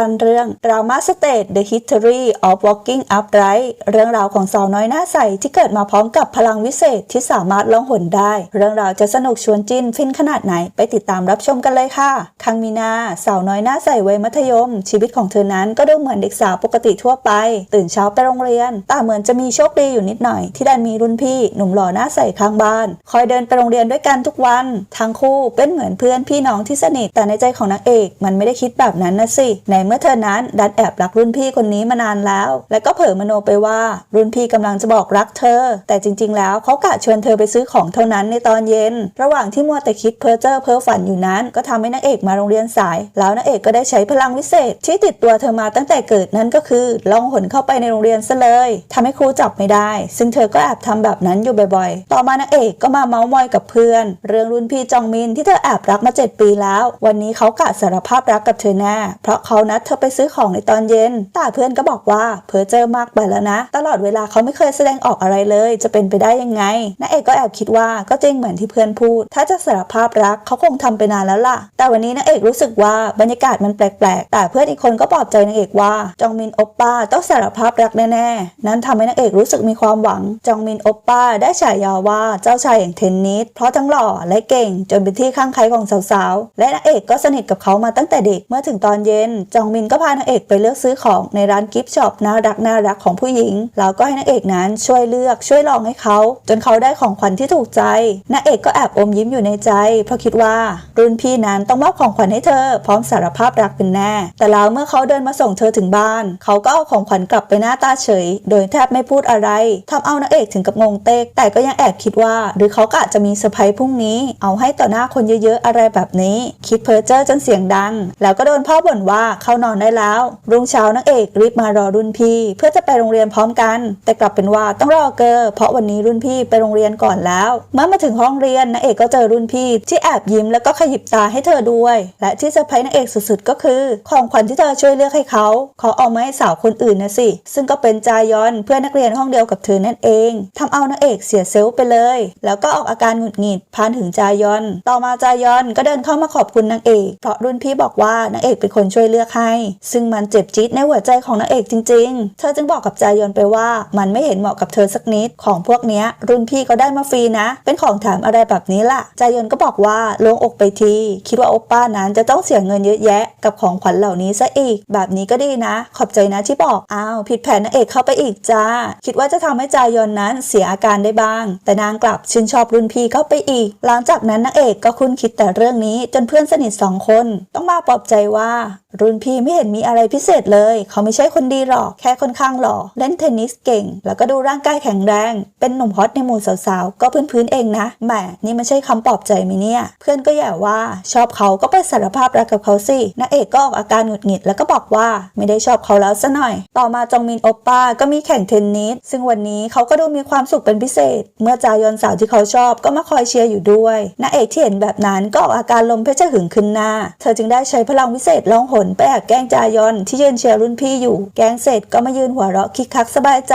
การเรื่อง Drama Stage The History of Walking Upright เรื่องราวของสาวน้อยหน้าใสที่เกิดมาพร้อมกับพลังวิเศษที่สามารถล่องหนได้ เรื่องราวจะสนุกชวนจิ้นฟินขนาดไหนไปติดตามรับชมกันเลยค่ะ คังมีนา สาวน้อยหน้าใสวัยมัธยม ชีวิตของเธอนั้นก็ดูเหมือนเด็กสาวปกติทั่วไป ตื่นเช้าไปโรงเรียน แต่เหมือนจะมีโชคดีอยู่นิดหน่อย ที่ดันมีรุ่นพี่ หนุ่มหล่อหน้าใสข้างบ้าน คอยเดินไปโรงเรียนด้วยกันทุกวัน ทั้งคู่เป็นเหมือนเพื่อนพี่น้องที่สนิทแต่ในใจของนางเอก มันไม่ได้คิดแบบนั้นนะสิในเมื่อเธอนั้นดันแอบรักรุ่นพี่คนนี้มานานแล้ว และก็เผลอมโนไปว่ารุ่นพี่กำลังจะบอกรักเธอ แต่จริง ๆ แล้วเขากะชวนเธอไปซื้อของเท่านั้นในตอนเย็น ระหว่างที่มัวแต่คิดเพ้อเจ้อเพ้อฝันอยู่นั้น ก็ทำให้นางเอกมาโรงเรียนสาย แล้วนางเอกก็ได้ใช้พลังวิเศษ ที่ติดตัวเธอมาตั้งแต่เกิดนั่นก็คือล่องหนเข้าไปในโรงเรียนซะเลยทำให้ครูจับไม่ได้ ซึ่งเธอก็แอบทำแบบนั้นอยู่บ่อยๆ ต่อมานางเอกก็มาเมาส์มอยกับเพื่อน เรื่องรุ่นพี่จองมินที่เธอแอบรักมา 7 ปีแล้ว วันนี้เขากะสารภาพรักกับเธอแน่เพราะเขานัดเธอไปซื้อของในตอนเย็น แต่เพื่อนก็บอกว่าเพอเจอมากไปแล้วนะ ตลอดเวลาเขาไม่เคยแสดงออกอะไรเลย จะเป็นไปได้ยังไงนาเอกก็แอบคิดว่าก็จริงเหมือนที่เพื่อนพูด ถ้าจะสารภาพรักเขาคงทำไปนานแล้วล่ะ แต่วันนี้นางเอกรู้สึกว่าบรรยากาศมันแปลกๆ แต่เพื่อนอีกคนก็ปลอบใจนางเอกว่าจองมินโอปป้าต้องสารภาพรักแน่ๆ นั้นทำให้นางเอกรู้สึกมีความหวัง จองมินโอปป้าได้ฉายาว่าเจ้าชายแห่งเทนนิส เพราะทั้งหล่อและเก่งจนเป็นที่ข้างใครของสาวๆ และนางเอกก็สนิทกับเขามาตั้งแต่เด็ก เมื่อถึงตอนเย็นจององมินก็พานางเอกไปเลือกซื้อของในร้านกิฟต์ช็อปน่ารักน่ารักของผู้หญิง แล้วก็ให้นางเอกนั้นช่วยเลือกช่วยลองให้เขา จนเขาได้ของขวัญที่ถูกใจนางเอกก็แอบอมยิ้มอยู่ในใจ เพราะคิดว่ารุ่นพี่นั้นต้องมอบของขวัญให้เธอ พร้อมสารภาพรักเป็นแน่ แต่แล้วเมื่อเขาเดินมาส่งเธอถึงบ้าน เขาก็เอาของขวัญกลับไปหน้าตาเฉย โดยแทบไม่พูดอะไรทำเอานางเอกถึงกับงงเต๊กแต่ก็ยังแอบคิดว่า หรือเขากะจจะมีเซอร์ไพรส์พรุ่งนี้ เอาให้ต่อหน้าคนเยอะๆอะไรแบบนี้ คิดเพ้อเจ้อจนเสียงดัง แล้วก็โดนพ่อบ่นว่าเขานอนได้แล้ว รุ่งเช้านางเอกรีบมารอรุ่นพี่ เพื่อจะไปโรงเรียนพร้อมกัน แต่กลับเป็นว่าต้องรอเกอร์เพราะวันนี้รุ่นพี่ไปโรงเรียนก่อนแล้ว เมื่อมาถึงห้องเรียนนางเอกก็เจอรุ่นพี่ ที่แอบยิ้มแล้วก็ขยิบตาให้เธอด้วย และที่เซอร์ไพรส์นางเอกสุดๆ ก็คือ ของขวัญที่เธอช่วยเลือกให้เขาเขาเอามาให้สาวคนอื่นนะสิ ซึ่งก็เป็นจายอนเพื่อนนักเรียนห้องเดียวกับเธอนั่นเองทำเอานางเอกเสียเซลล์ไปเลย แล้วก็ออกอาการหงุดหงิดพานถึงจายอน ต่อมาจายอนก็เดินเข้ามาขอบคุณนางเอกเพราะรุ่นพี่บอกว่านางเอกเป็นคนช่วยเลือกให้ซึ่งมันเจ็บจี๊ดในหัวใจของนางเอกจริง ๆ เธอจึงบอกกับจายอนไปว่า มันไม่เห็นเหมาะกับเธอสักนิด ของพวกเนี้ย รุ่นพี่ก็ได้มาฟรีนะ เป็นของแถมอะไรแบบนี้ล่ะ จายอนก็บอกว่าโลงอกไปที คิดว่าโอป้านั้นจะต้องเสียเงินเยอะแยะ กับของขวัญเหล่านี้ซะอีก แบบนี้ก็ดีนะ ขอบใจนะที่บอก อ้าว ผิดแผนนางเอกเข้าไปอีกจ้า คิดว่าจะทำให้จายอนนั้นเสียอาการได้บ้าง แต่นางกลับชื่นชอบรุ่นพี่เข้าไปอีก หลังจากนั้นนางเอกก็คุ้นคิดแต่เรื่องนี้จนเพื่อนสนิทสองคน ต้องมาปลอบใจว่า รุ่นพี่ไม่เห็นมีอะไรพิเศษเลย เขาไม่ใช่คนดีหรอก แค่ค่อนข้างหล่อ เล่นเทนนิสเก่ง แล้วก็ดูร่างกายแข็งแรง เป็นหนุ่มฮอตในหมู่สาวๆ ก็พื้นๆเองนะ แหม นี่ไม่ใช่คำปลอบใจไหมเนี่ย เพื่อนก็แย่ว่า ชอบเขาก็ไปสารภาพรักกับเขาสินางเอกก็ออกอาการหงุดหงิดแล้วก็บอกว่าไม่ได้ชอบเขาแล้วซะหน่อย ต่อมาจองมินโอปป้าก็มีแข่งเทนนิส ซึ่งวันนี้เขาก็ดูมีความสุขเป็นพิเศษ เมื่อจายอนสาวที่เขาชอบก็มาคอยเชียร์อยู่ด้วยนางเอกที่เห็นแบบนั้นก็ออกอาการลมเพชรหึงขึ้นหน้า เธอจึงได้ใช้พลังวิเศษล่องหนไปแอบแก้งจายอนที่ยืนเชียร์รุ่นพี่อยู่ แก้งเสร็จก็มายืนหัวเราะคิกคักสบายใจ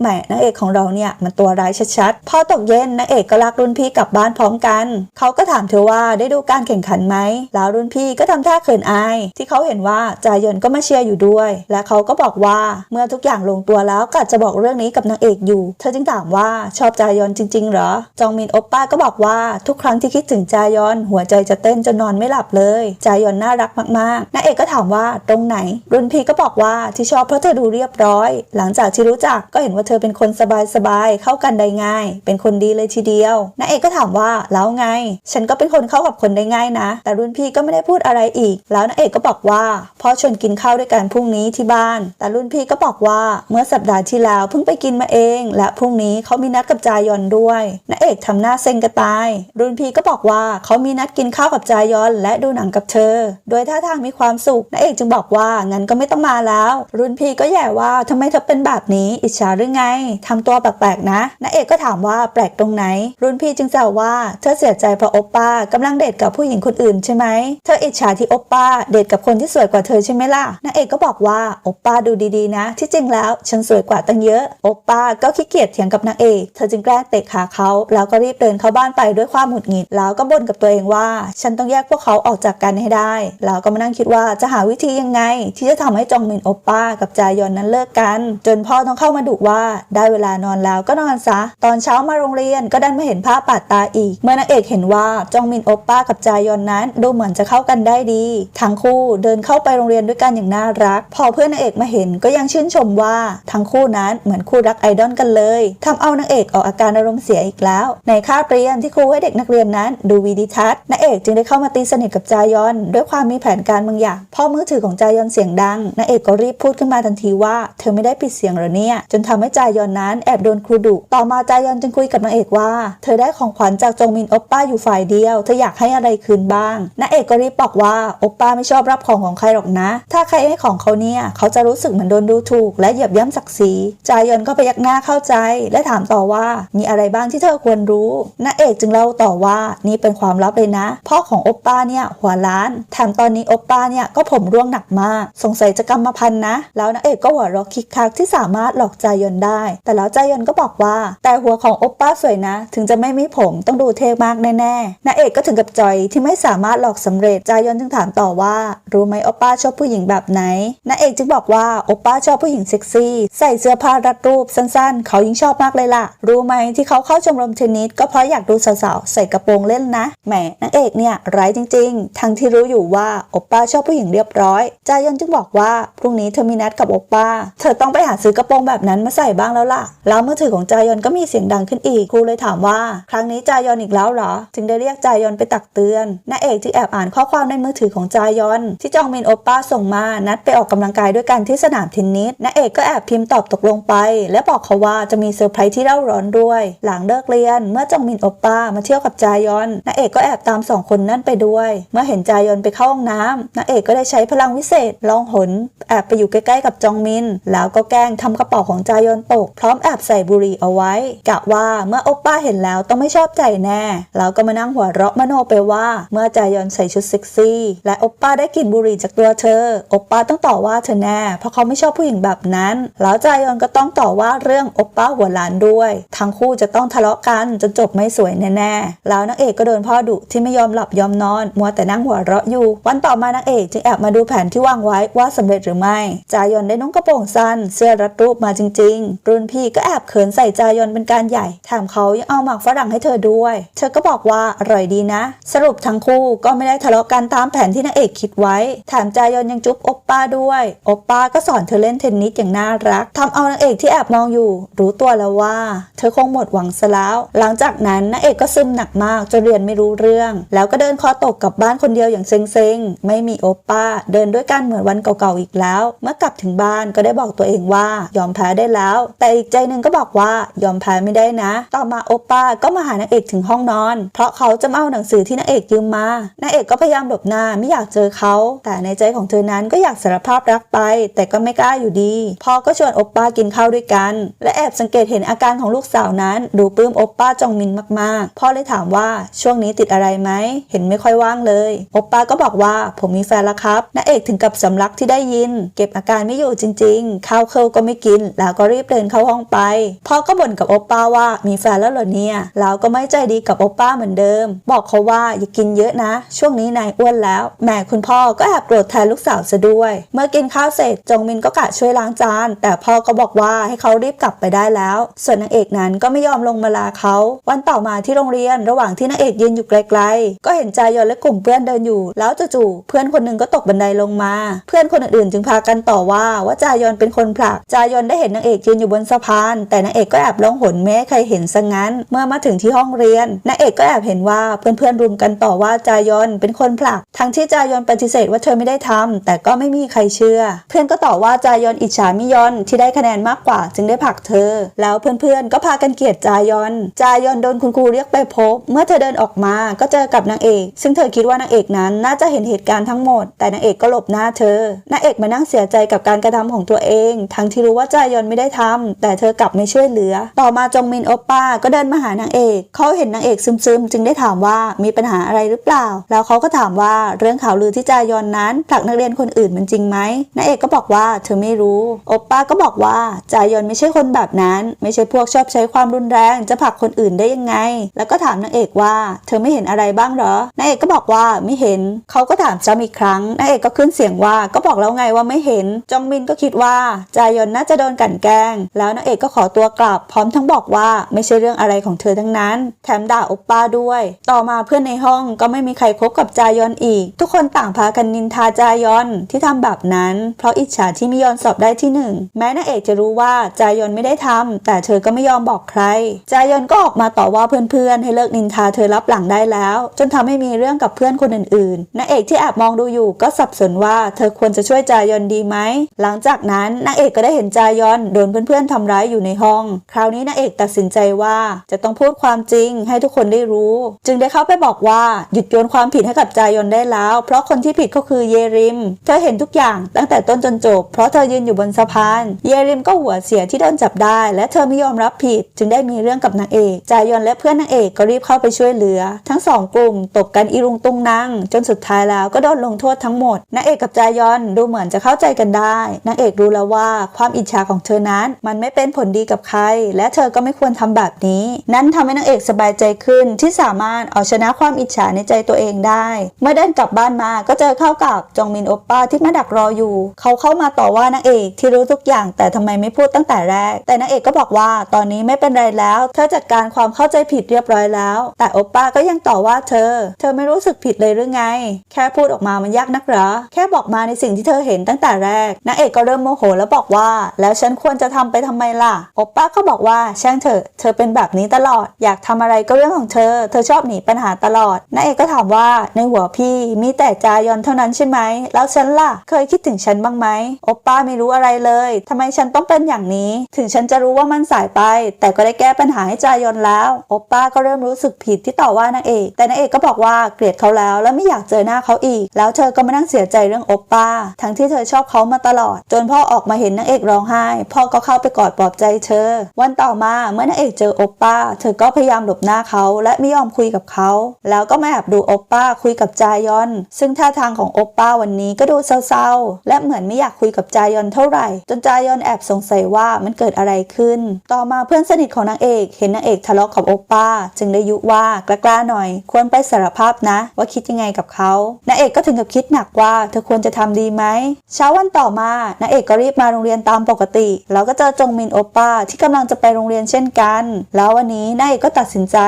แหมนางเอกของเราเนี่ยมันตัวร้ายชัดๆ พอตกเย็นนางเอกก็ลากรุ่นพี่กลับบ้านพร้อมกัน เขาก็ถามเธอว่าได้ดูการแข่งขันไหม แล้วรุ่นพี่ก็ทำท่าเขินอาย ที่เขาเห็นว่าจายอนก็มาเชียร์อยู่ด้วย และเขาก็บอกว่าเมื่อทุกอย่างลงตัวแล้วก็จะบอกเรื่องนี้กับนางเอกอยู่ เธอจึงถามว่าชอบจายอนจริง ๆ เหรอ จองมินโอปป้าก็บอกว่าทุกครั้งที่คิดถึงจายอนหัวใจจะเต้นจนนอนไม่หลับเลย จายอนน่ารักมากๆนางเอกก็ถามว่าตรงไหน รุ่นพี่ก็บอกว่าที่ชอบเพราะเธอดูเรียบร้อย หลังจากที่รู้จักก็เห็นว่าเธอเป็นคนสบายๆเข้ากันได้ง่าย เป็นคนดีเลยทีเดียวนางเอกก็ถามว่าแล้วไง ฉันก็เป็นคนเข้ากับคนได้ง่ายนะ แต่รุ่นพี่ก็ไม่ได้พูดอะไรอีก แล้วนางเอกก็บอกว่าพ่อชวนกินข้าวด้วยกันพรุ่งนี้ที่บ้าน แต่รุ่นพี่ก็บอกว่าเมื่อสัปดาห์ที่แล้วเพิ่งไปกินมาเอง และพรุ่งนี้เขามีนัดกับจายอนด้วยนางเอกทำหน้าเซ็งกระตาย รุ่นพี่ก็บอกว่าเขามีนัดกินข้าวกับจายอนและดูหนังกับเธอ โดยท่าทางมีความสุขนาเอกจึงบอกว่างั้นก็ไม่ต้องมาแล้ว รุ่นพี่ก็แย่ว่าทำไมเธอเป็นแบบนี้อิจฉาหรือไงทำตัวแปลกๆนะนาเอกก็ถามว่าแปลกตรงไหน รุ่นพี่จึงแซวว่าเธอเสียใจเพราะโอปป้ากำลังเดทกับผู้หญิงคนอื่นใช่ไหมเธออิจฉาที่โอปป้าเดทกับคนที่สวยกว่าเธอใช่ไหมล่ะนาเอกก็บอกว่าโอปป้าดูดีๆนะ ที่จริงแล้วฉันสวยกว่าตั้งเยอะโอปป้าก็ขี้เกียจเถียงกับนางเอกเธอจึงแกล้งเตะขาเขาแล้วก็รีบเดินเข้าบ้านไปด้วยความหงุดหงิดแล้วก็บ่นกับตัวเองว่า ฉันต้องแยกพวกเขาออกจากกันให้ได้ แล้วก็มานั่งคิดว่าจะหาวิธียังไง ที่จะทำให้จองมินโอปป้ากับจายอนนั้นเลิกกัน จนพ่อต้องเข้ามาดุว่าได้เวลานอนแล้วก็นอนซะ ตอนเช้ามาโรงเรียนก็ดันมาเห็นภาพบาดตาอีก เมื่อนางเอกเห็นว่าจองมินโอปป้ากับจายอนนั้นดูเหมือนจะเข้ากันได้ดีทั้งคู่เดินเข้าไปโรงเรียนด้วยกันอย่างน่ารัก พอเพื่อนนางเอกมาเห็นก็ยังชื่นชมว่าทั้งคู่นั้นเหมือนคู่รักไอดอลกันเลยทำเอานางเอกออกอาการอารมณ์เสียอีกแล้ว ในคาบเรียนที่ครูให้เด็กนักเรียนนั้น ดูวีดิทัศน์นางเอกจึงได้เข้ามาตีสนิทกับจายอนด้วยความมีแผนการบางอย่างพอมือถือของจายอนเสียงดังนางเอกก็รีบพูดขึ้นมาทันทีว่าเธอไม่ได้ปิดเสียงหรอเนี่ย จนทำให้จายอนนั้นแอบโดนครูดุต่อมาจายอนจึงคุยกับนางเอกว่า เธอได้ของขวัญจากจงมินโอปป้าอยู่ฝ่ายเดียว เธออยากให้อะไรคืนบ้างนางเอกก็รีบบอกว่าโอปป้าไม่ชอบรับของของใครหรอกนะ ถ้าใครให้ของเขาเนี่ยเขาจะรู้สึกเหมือนโดนดูถูก และเหยียบย่ำศักดิ์ศรีจายอนก็พยักหน้าเข้าใจ และถามต่อว่ามีอะไรบ้างที่เธอควรรู้นางเอกจึงเล่าต่อว่านี่เป็นความลับเลยนะพ่อของโอปป้าเนี่ยหัวล้านแถมตอนนี้โอปป้าเนี่ยกผมร่วงหนักมาก สงสัยจะกรรมพันธ์นะ แล้วนางเอกก็หัวเราะคิกคักที่สามารถหลอกจายอนได้ แต่แล้วจายอนก็บอกว่า แต่หัวของโอปป้าสวยนะ ถึงจะไม่มีผมต้องดูเท่มากแน่ๆนางเอกก็ถึงกับจอยที่ไม่สามารถหลอกสำเร็จจายอนจึงถามต่อว่า รู้ไหมโอปป้าชอบผู้หญิงแบบไหนนางเอกจึงบอกว่าโอปป้าชอบผู้หญิงเซ็กซี่ ใส่เสื้อผ้ารัดรูปสั้นๆ เขายิ่งชอบมากเลยล่ะ รู้ไหมที่เขาเข้าชมรมเทนนิสก็เพราะอยากดูสาวๆใส่กระโปรงเล่นนะแหมนางเอกเนี่ยร้ายจริง ๆ ทั้งที่รู้อยู่ว่าโอปป้าชอบผู้หญิงงเรียบร้อยจายอนจึงบอกว่าพรุ่งนี้เธอมีนัดกับโอปป้า เธอต้องไปหาซื้อกระโปรงแบบนั้นมาใส่บ้างแล้วล่ะ แล้วมือถือของจายอนก็มีเสียงดังขึ้นอีกครูเลยถามว่า ครั้งนี้จายอนอีกแล้วเหรอ จึงได้เรียกจายอนไปตักเตือนนางเอกจึงแอบอ่านข้อความในมือถือของจายอน ที่จองมินโอปป้าส่งมานัดไปออกกำลังกายด้วยกันที่สนามเทนนิสนางเอกก็แอบพิมพ์ตอบตกลงไป และบอกเขาว่าจะมีเซอร์ไพรส์ที่เร่าร้อนด้วย หลังเลิกเรียน เมื่อจองมินโอปป้ามาเที่ยวกับจายอนนางเอกก็แอบตามสองคนนั่นไปด้วย เมื่อเห็นจายอนไปเข้าห้องน้ำนางเอกก็ได้ใช้พลังวิเศษลองหนแอบไปอยู่ใกล้ๆกับจองมิน แล้วก็แกล้งทำกระเป๋าของจายอนตก พร้อมแอบใส่บุหรี่เอาไว้ กะว่าเมื่อโอปป้าเห็นแล้วต้องไม่ชอบใจแน่ แล้วก็มานั่งหัวเราะมโนไปว่า เมื่อจายอนใส่ชุดเซ็กซี่ และโอปป้าได้กลิ่นบุหรี่จากตัวเธอโอปป้าต้องต่อว่าเธอแน่ เพราะเขาไม่ชอบผู้หญิงแบบนั้น แล้วจายอนก็ต้องต่อว่าเรื่องโอปป้าหัวล้านด้วย ทั้งคู่จะต้องทะเลาะกันจนจบไม่สวยแน่ๆแล้วนางเอกก็โดนพ่อดุที่ไม่ยอมหลับยอมนอน มัวแต่นั่งหัวเราะอยู่ วันต่อมานางเอกจึงอบมาดูแผนที่วางไว้ว่าสำเร็จหรือไม่ จายอนได้นุ่งกระโปรงสั้น เสื้อรัดรูปมาจริง ๆ รุ่นพี่ก็แอบเขินใส่จายอนเป็นการใหญ่ แถมเขายังเอาหมากฝรั่งให้เธอด้วย เธอก็บอกว่าอร่อยดีนะ สรุปทั้งคู่ก็ไม่ได้ทะเลาะกันตามแผนที่นางเอกคิดไว้ แถมจายอนยังจุ๊บอปป้าด้วยอปป้าก็สอนเธอเล่นเทนนิสอย่างน่ารักทำเอานางเอกที่แอบมองอยู่ รู้ตัวแล้วว่า เธอคงหมดหวังซะแล้ว หลังจากนั้นนางเอกก็ซึมหนักมากจนเรียนไม่รู้เรื่อง แล้วก็เดินคอตกกลับบ้านคนเดียวอย่างเซ็งๆไม่มีอปป้าเดินด้วยกันเหมือนวันเก่าๆอีกแล้ว เมื่อกลับถึงบ้านก็ได้บอกตัวเองว่ายอมแพ้ได้แล้ว แต่อีกใจหนึ่งก็บอกว่ายอมแพ้ไม่ได้นะ ต่อมาโอปป้าก็มาหานางเอกถึงห้องนอน เพราะเขาจะมาเอาหนังสือที่นางเอกยืมมานางเอกก็พยายามหลบหน้าไม่อยากเจอเขา แต่ในใจของเธอนั้นก็อยากสารภาพรักไป แต่ก็ไม่กล้าอยู่ดีพ่อก็ชวนโอปป้ากินข้าวด้วยกัน และแอบสังเกตเห็นอาการของลูกสาวนั้นดูปลื้มโอปป้าจองมินมากๆ พ่อเลยถามว่าช่วงนี้ติดอะไรไหมเห็นไม่ค่อยว่างเลยโอปป้าก็บอกว่าผมมีแฟนแล้วครับนางเอกถึงกับสำลักที่ได้ยิน เก็บอาการไม่อยู่จริง ๆ ข้าวเคิลก็ไม่กิน แล้วก็รีบเดินเข้าห้องไปพ่อก็บ่นกับโอปป้าว่ามีแฟนแล้วเหรอเนี่ยแล้วก็ไม่ใจดีกับโอปป้าเหมือนเดิม บอกเขาว่าอย่ากินเยอะนะ ช่วงนี้นายอ้วนแล้วแม่คุณพ่อก็แอบโกรธแทนลูกสาวซะด้วย เมื่อกินข้าวเสร็จจงมินก็กะช่วยล้างจาน แต่พ่อก็บอกว่าให้เขารีบกลับไปได้แล้ว ส่วนนางเอกนั้นก็ไม่ยอมลงมาลาเขา วันต่อมาที่โรงเรียนระหว่างที่นางเอกยืนอยู่ไกลๆ ก็เห็นจายอนและกลุ่มเพื่อนเดินอยู่ แล้วจู่ๆเพื่อนคนหนึ่งก็ตกบันไดลงมา เพื่อนคนอื่นๆ จึงพากันต่อว่าว่าจายอนเป็นคนผลัก จายอนได้เห็นนางเอกยืนอยู่บนสะพาน แต่นางเอกก็แอบร้องหนแม้ใครเห็นซะงั้น เมื่อมาถึงที่ห้องเรียนนางเอกก็แอบเห็นว่าเพื่อนๆรุมกันต่อว่าจายอนเป็นคนผลัก ทั้งที่จายอนปฏิเสธว่าเธอไม่ได้ทำแต่ก็ไม่มีใครเชื่อ เพื่อนก็ต่อว่าจายอนอิจฉามิยอนที่ได้คะแนนมากกว่าจึงได้ผลักเธอ แล้วเพื่อนๆก็พากันเกลียดจายอน จายอนโดนคุณครูเรียกไปพบ เมื่อเธอเดินออกมาก็เจอกับนางเอก ซึ่งเธอคิดว่านางเอกนั้นน่าจะเห็นเหตุการณ์ทั้งหมดแต่นางเอกก็หลบหน้าเธอนางเอกมานั่งเสียใจกับการกระทำของตัวเอง ทั้งที่รู้ว่าจายอนไม่ได้ทำแต่เธอกลับไม่ช่วยเหลือ ต่อมาจงมินโอปป้าก็เดินมาหานางเอกเขาเห็นนางเอกซึมๆ จึงได้ถามว่ามีปัญหาอะไรหรือเปล่า แล้วเขาก็ถามว่าเรื่องข่าวลือที่จายอนนั้นผลักนักเรียนคนอื่นมันจริงไหมนางเอกก็บอกว่าเธอไม่รู้โอปป้าก็บอกว่าจายอนไม่ใช่คนแบบนั้น ไม่ใช่พวกชอบใช้ความรุนแรง จะผลักคนอื่นได้ยังไง แล้วก็ถามนางเอกว่า เธอไม่เห็นอะไรบ้างเหรอนางเอกก็บอกว่าไม่เห็นเขาก็ถามซ้ำอีกครั้งนางเอกก็ขึ้นเสียงว่าก็บอกแล้วไงว่าไม่เห็น จองมินก็คิดว่าจายอนน่าจะโดนกลั่นแกล้ง แล้วนางเอกก็ขอตัวกลับ พร้อมทั้งบอกว่าไม่ใช่เรื่องอะไรของเธอทั้งนั้น แถมด่าโอปป้าด้วย ต่อมาเพื่อนในห้องก็ไม่มีใครคบกับจายอนอีก ทุกคนต่างพากันนินทาจายอนที่ทำแบบนั้น เพราะอิจฉาที่มิยอนสอบได้ที่หนึ่งแม้นางเอกจะรู้ว่าจายอนไม่ได้ทำแต่เธอก็ไม่ยอมบอกใคร จายอนก็ออกมาต่อว่าเพื่อนๆให้เลิกนินทาเธอรับหลังได้แล้ว จนทำให้มีเรื่องกับเพื่อนคนอื่นๆนางเอกที่แอบมองดูอยู่ก็สับสนว่าเธอควรจะช่วยจายอนดีไหม หลังจากนั้นนางเอกก็ได้เห็นจายอนโดนเพื่อนๆทำร้ายอยู่ในห้อง คราวนี้นางเอกตัดสินใจว่าจะต้องพูดความจริงให้ทุกคนได้รู้ จึงได้เข้าไปบอกว่าหยุดโยนความผิดให้กับจายอนได้แล้ว เพราะคนที่ผิดก็คือเยริม เธอเห็นทุกอย่างตั้งแต่ต้นจนจบ เพราะเธอยืนอยู่บนสะพาน เยริมก็หัวเสียที่โดนจับได้ และเธอไม่ยอมรับผิด จึงได้มีเรื่องกับนางเอก จายอนและเพื่อนนางเอกก็รีบเข้าไปช่วยเหลือ ทั้งสองกลุ่มตบกันอีรุงตุงนังจนสุดท้ายแล้วก็โดนลงโทษทงหมดนางเอกกับจายอนดูเหมือนจะเข้าใจกันได้นางเอกรู้แล้วว่าความอิจฉาของเธอนั้น มันไม่เป็นผลดีกับใคร และเธอก็ไม่ควรทำแบบนี้ นั่นทำให้นางเอกสบายใจขึ้นที่สามารถเอาชนะความอิจฉาในใจตัวเองได้ เมื่อเดินกลับบ้านมาก็เจอเข้ากับจองมินโอปป้าที่มาดักรออยู่ เขาเข้ามาต่อว่านางเอกที่รู้ทุกอย่างแต่ทำไมไม่พูดตั้งแต่แรก แต่นางเอกก็บอกว่าตอนนี้ไม่เป็นไรแล้ว เธอจัดการความเข้าใจผิดเรียบร้อยแล้ว แต่โอปป้าก็ยังต่อว่าเธอ เธอไม่รู้สึกผิดเลยหรือไง แค่พูดออกมามันยากนักหรอแค่บอกมาในสิ่งที่เธอเห็นตั้งแต่แรกนางเอกก็เริ่มโมโหแล้วบอกว่า แล้วฉันควรจะทำไปทำไมล่ะโอปป้าก็บอกว่าช่างเถอะเธอเป็นแบบนี้ตลอด อยากทำอะไรก็เรื่องของเธอ เธอชอบหนีปัญหาตลอดนางเอกก็ถามว่าในหัวพี่มีแต่จายอนเท่านั้นใช่ไหมแล้วฉันล่ะ เคยคิดถึงฉันบ้างไหมโอปป้าไม่รู้อะไรเลยทำไมฉันต้องเป็นอย่างนี้ ถึงฉันจะรู้ว่ามันสายไป แต่ก็ได้แก้ปัญหาให้จายอนแล้วโอป้าก็เริ่มรู้สึกผิดที่ต่อว่านางเอก แต่นางเอกก็บอกว่าเกลียดเขาแล้ว และไม่อยากเจอหน้าเขาอีก แล้วเธอก็มานั่งเสียใจเรื่องโอปป้า ทั้งที่เธอชอบเขามาตลอด จนพ่อออกมาเห็นนางเอกร้องไห้ พ่อก็เข้าไปกอดปลอบใจเธอ วันต่อมาเมื่อนางเอกเจอโอปป้า เธอก็พยายามหลบหน้าเขาและไม่ยอมคุยกับเขา แล้วก็มาแอบดูโอปป้าคุยกับจายอน ซึ่งท่าทางของโอปป้าวันนี้ก็ดูเศร้าๆ และเหมือนไม่อยากคุยกับจายอนเท่าไหร่ จนจายอนแอบสงสัยว่ามันเกิดอะไรขึ้น ต่อมาเพื่อนสนิทของนางเอก เห็นนางเอกทะเลาะกับโอปป้า จึงได้ยุว่ากล้าๆหน่อย ควรไปสารภาพนะ ว่าคิดยังไงกับเขานางเอกก็ถึงกับคิดหนักว่าเธอควรจะทำดีไหม เช้าวันต่อมานางเอกก็รีบมาโรงเรียนตามปกติ แล้วก็เจอจงมินโอปป้าที่กำลังจะไปโรงเรียนเช่นกัน แล้ววันนี้นางเอกก็ตัดสินใจ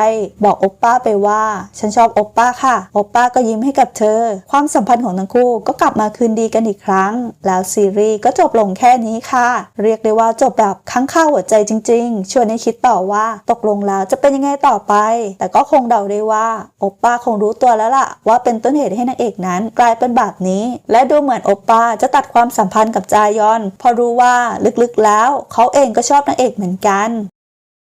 บอกโอปป้าไปว่า ฉันชอบโอปป้าค่ะ โอปป้าก็ยิ้มให้กับเธอ ความสัมพันธ์ของทั้งคู่ก็กลับมาคืนดีกันอีกครั้ง แล้วซีรีส์ก็จบลงแค่นี้ค่ะ เรียกได้ว่าจบแบบค้างข้าวหัวใจจริง ๆ ชวนให้คิดต่อว่าตกลงแล้วจะเป็นยังไงต่อไป แต่ก็คงเดาได้ว่าโอปป้าคงรู้ตัวแล้วล่ะว่าเป็นต้นเหตุให้นางเอกนั้น กลายเป็นแบบนี้ และดูเหมือนโอปป้าจะตัดความสัมพันธ์กับจายอนเพอรู้ว่าลึกๆแล้ว เขาเองก็ชอบนางเอกเหมือนกัน